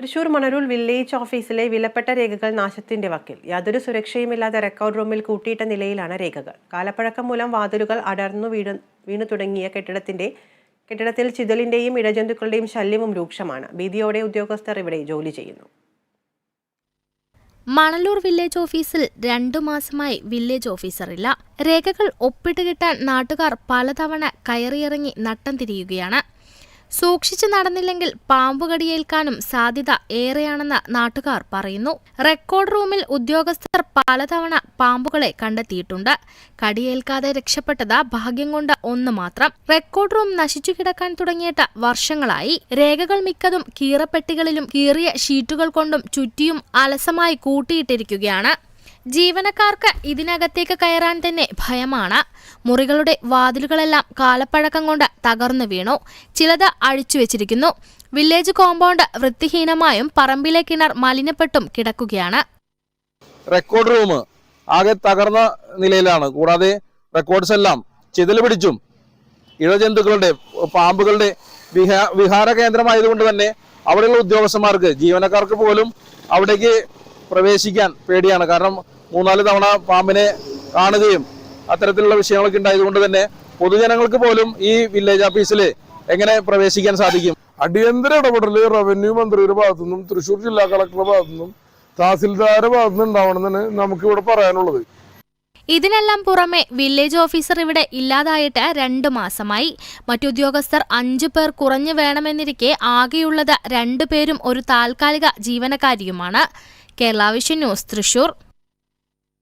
Thrissur മണരൂർ village ഓഫീസിലെ വിലപ്പെട്ട രേഖകൾ നാശത്തിന്റെ വക്കിൽ. യാതൊരു സുരക്ഷയുമില്ലാതെ റെക്കോർഡ് റൂമിൽ കൂട്ടിയിട്ട നിലയിലാണ് രേഖകൾ. കാലപ്പഴക്കം മൂലം വാതിലുകൾ അടർന്നു വീണു വീണു തുടങ്ങിയ കെട്ടിടത്തിന്റെ കെട്ടിടത്തിൽ ചിതലിന്റെയും ഇടജന്തുക്കളുടെയും ശല്യവും രൂക്ഷമാണ്. ഭീതിയോടെ ഉദ്യോഗസ്ഥർ ഇവിടെ ജോലി ചെയ്യുന്നു. മണലൂർ വില്ലേജ് ഓഫീസിൽ രണ്ടു മാസമായി വില്ലേജ് ഓഫീസറില്ല. രേഖകൾ ഒപ്പിട്ട് കിട്ടാൻ നാട്ടുകാർ പലതവണ കയറിയിറങ്ങി നട്ടം തിരിയുകയാണ്. സൂക്ഷിച്ചു നടന്നില്ലെങ്കിൽ പാമ്പുകടിയേൽക്കാനും സാധ്യത ഏറെയാണെന്ന് നാട്ടുകാർ പറയുന്നു. റെക്കോർഡ് റൂമിൽ ഉദ്യോഗസ്ഥർ പലതവണ പാമ്പുകളെ കണ്ടെത്തിയിട്ടുണ്ട്. കടിയേൽക്കാതെ രക്ഷപ്പെട്ടത് ഭാഗ്യം കൊണ്ട് ഒന്ന് മാത്രം. റെക്കോർഡ് റൂം നശിച്ചു കിടക്കാൻ തുടങ്ങിയിട്ട് വർഷങ്ങളായി. രേഖകൾ മിക്കതും കീറപ്പെട്ടികളിലും കീറിയ ഷീറ്റുകൾ കൊണ്ടും ചുറ്റിയും അലസമായി കൂട്ടിയിട്ടിരിക്കുകയാണ്. ജീവനക്കാർക്ക് ഇതിനകത്തേക്ക് കയറാൻ തന്നെ ഭയമാണ്. മുറികളുടെ വാതിലുകളെല്ലാം കാലപ്പഴക്കം കൊണ്ട് തകർന്നു വീണു. ചിലത് അഴിച്ചു വെച്ചിരിക്കുന്നു. വില്ലേജ് കോമ്പൗണ്ട് വൃത്തിഹീനമായും പറമ്പിലെ കിണർ മലിനപ്പെട്ടും കിടക്കുകയാണ്. റെക്കോർഡ് റൂം ആകെ തകർന്ന നിലയിലാണ്. കൂടാതെ റെക്കോർഡ്സ് എല്ലാം ചിതൽ പിടിച്ചും ഇഴജന്തുക്കളുടെ പാമ്പുകളുടെ വിഹാര കേന്ദ്രമായതുകൊണ്ട് തന്നെ അവിടെയുള്ള ഉദ്യോഗസ്ഥന്മാർക്ക് ജീവനക്കാർക്ക് പോലും അവിടേക്ക് പ്രവേശിക്കാൻ പേടിയാണ്. കാരണം മൂന്നാൽ തവണ പാമ്പിനെ കാണുകയും അത്തരത്തിലുള്ള വിഷയങ്ങളൊക്കെ ഉണ്ടായതുകൊണ്ട് തന്നെ പൊതുജനങ്ങൾക്ക് പോലും ഈ വില്ലേജ് ഓഫീസിൽ എങ്ങനെ പ്രവേശിക്കാൻ സാധിക്കും? അടിയന്തര ഇടപെടൽ റവന്യൂ മന്ത്രിയുടെ ഭാഗത്തു നിന്നും തൃശ്ശൂർ ജില്ലാ കളക്ടറുടെ ഭാഗത്തു നിന്നും തഹസിൽദാരുടെ ഭാഗത്തു നിന്നും ഉണ്ടാവണമെന്നാണ് നമുക്ക് ഇവിടെ പറയാനുള്ളത്. ഇതിനെല്ലാം പുറമെ വില്ലേജ് ഓഫീസർ ഇവിടെ ഇല്ലാതായിട്ട് രണ്ട് മാസമായി. മറ്റുദ്യോഗസ്ഥർ അഞ്ചു പേർ കുറഞ്ഞു വേണമെന്നിരിക്കെ ആകെയുള്ളത് രണ്ടു പേരും ഒരു താൽക്കാലിക ജീവനക്കാരിയുമാണ്. Kerala Vision News Thrissur.